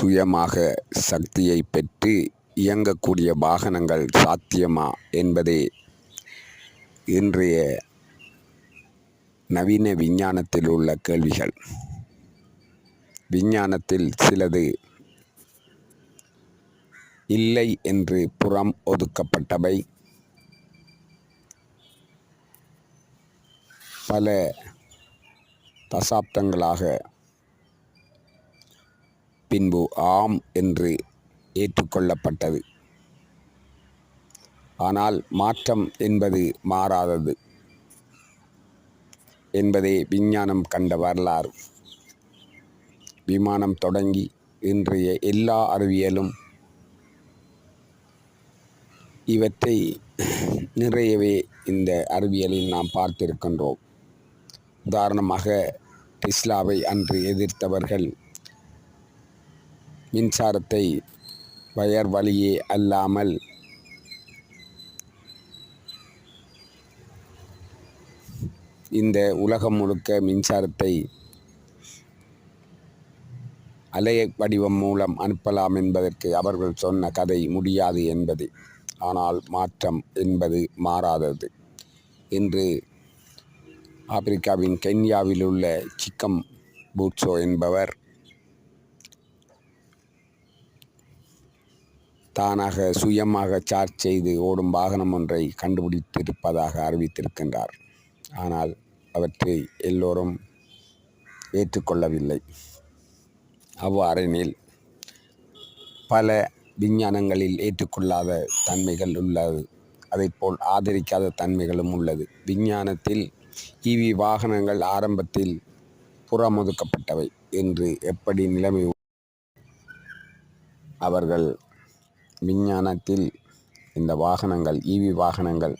சுயமாக சக்தியை பெற்று இயங்கக்கூடிய வாகனங்கள் சாத்தியமா என்பதே இன்றைய நவீன விஞ்ஞானத்தில் உள்ள கேள்விகள். விஞ்ஞானத்தில் சிலது இல்லை என்று புறம் ஒதுக்கப்பட்டவை. பல தசாப்தங்களாக பின்பு ஆம் என்று ஏற்றுக்கொள்ளப்பட்டது. ஆனால் மாற்றம் என்பது மாறாதது என்பதே விஞ்ஞானம் கண்ட வரலாறு. விமானம் தொடங்கி இன்றைய எல்லா அறிவியலும் இவற்றை நிறையவே இந்த அறிவியலில் நாம் பார்த்திருக்கின்றோம். உதாரணமாக டெஸ்லாவை அன்று எதிர்த்தவர்கள் மின்சாரத்தை வயர் வழியே அல்லாமல் இந்த உலகம் முழுக்க மின்சாரத்தை அலை வடிவம் மூலம் அனுப்பலாம் என்பதற்கு அவர்கள் சொன்ன கதை முடியாது என்பது. ஆனால் மாற்றம் என்பது மாறாதது. இன்று ஆப்பிரிக்காவின் கென்யாவில் உள்ள சிக்கம் பூட்சோ என்பவர் தானாக சுயமாக சார்ஜ் செய்து ஓடும் வாகனம் ஒன்றை கண்டுபிடித்திருப்பதாக அறிவித்திருக்கின்றார். ஆனால் அவற்றை எல்லோரும் ஏற்றுக்கொள்ளவில்லை. அவ்வாறெனில் பல விஞ்ஞானங்களில் ஏற்றுக்கொள்ளாத தன்மைகள் உள்ளது. அதைப்போல் ஆதரிக்காத தன்மைகளும் உள்ளது. விஞ்ஞானத்தில் இவி வாகனங்கள் ஆரம்பத்தில் புறமுதுக்கப்பட்டவை என்று எப்படி நிலைமை அவர்கள் விஞ்ஞானத்தில் இந்த வாகனங்கள் ஈவி வாகனங்கள்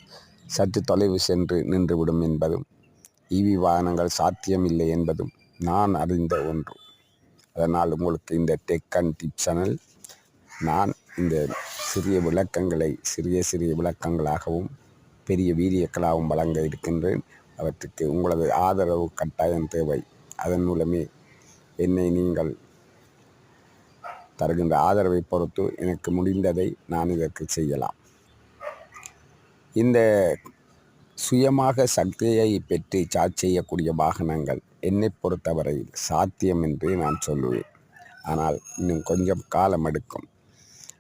சற்று தொலைவு சென்று நின்றுவிடும் என்பதும் ஈவி வாகனங்கள் சாத்தியமில்லை என்பதும் நான் அறிந்த ஒன்று. அதனால் உங்களுக்கு இந்த டெக் அண்ட் டிப் சேனல் நான் இந்த சிறிய விளக்கங்களை சிறிய சிறிய விளக்கங்களாகவும் பெரிய வீரியக்களாகவும் வழங்க இருக்கின்றேன். அவற்றுக்கு உங்களது ஆதரவு கட்டாயம் தேவை. அதன் மூலமே என்னை நீங்கள் தருகின்ற ஆதரவை பொறுத்து எனக்கு முடிந்ததை நான் இதற்கு செய்யலாம். இந்த சுயமாக சக்தியை பெற்று சார்ஜ் செய்யக்கூடிய வாகனங்கள் என்னை பொறுத்தவரையில் சாத்தியம் என்று நான் சொல்லுவேன். ஆனால் இன்னும் கொஞ்சம் காலம் எடுக்கும்.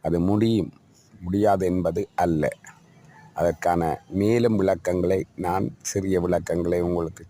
அது முடியும். முடியாது என்பது அல்ல. அதற்கான மேலும் விளக்கங்களை நான் சிறிய விளக்கங்களை உங்களுக்கு